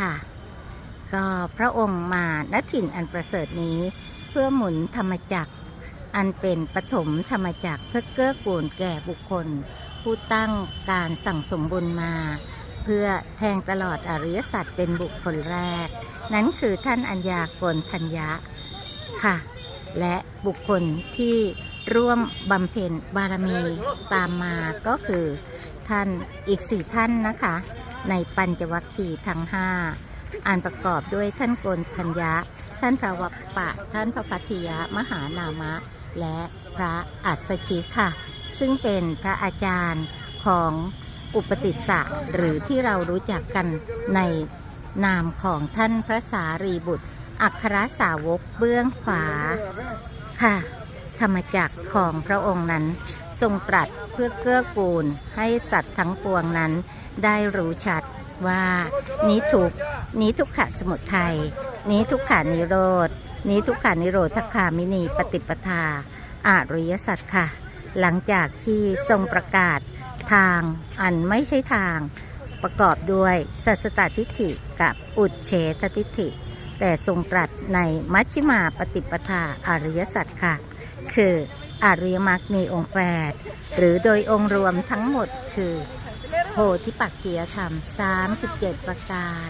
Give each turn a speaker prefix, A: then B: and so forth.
A: ค่ะ ก็พระองค์มาณถิ่นอันประเสริฐนี้ เพื่อหมุนธรรมจักร อันเป็นปฐมธรรมจักรเพื่อเกื้อกูลแก่บุคคล ผู้ตั้งการสั่งสมบุญมา เพื่อแทงตลอดอริยสัจเป็นบุคคลแรก นั้นคือท่านอัญญาโกนทัญญะค่ะ และบุคคลที่ร่วมบำเพ็ญบารมีตามมาก็คือท่านอีกสี่ท่านนะคะ ในปัญจวัคคีย์ทั้งห้าอันประกอบด้วยท่านโกนทัญญะ ท่านพระวัปปะ ท่านพระพัทธิยะมหานามะ และพระอัสสชิค่ะ ซึ่งเป็นพระอาจารย์ของอุปติสสะหรือที่เรารู้จักกันในนามของท่านพระสารีบุตร อัครสาวกเบื้องขวาค่ะ ธรรมจักรของพระองค์นั้น ทรงตรัสเพื่อเกื้อกูลให้สัตว์ทั้งปวงนั้น ได้รู้ชัดว่านี้ทุกนี้ทุกขะสมุทัยนี้ทุกขานิโรธนี้ทุกขานิโรธคามินีปฏิปทาอาริยสัจค่ะ หลังจากที่ทรงประกาศทางอันไม่ใช่ทาง ประกอบด้วยสัสตทิฏฐิกับอุดเฉททิฏฐิ แต่ทรงตรัสในมัชฌิมาปฏิปทาอริยสัจค่ะ คืออริยมรรคมีองค์แปดหรือโดยองค์รวมทั้งหมดคือโพธิปักขียธรรม37 ประการ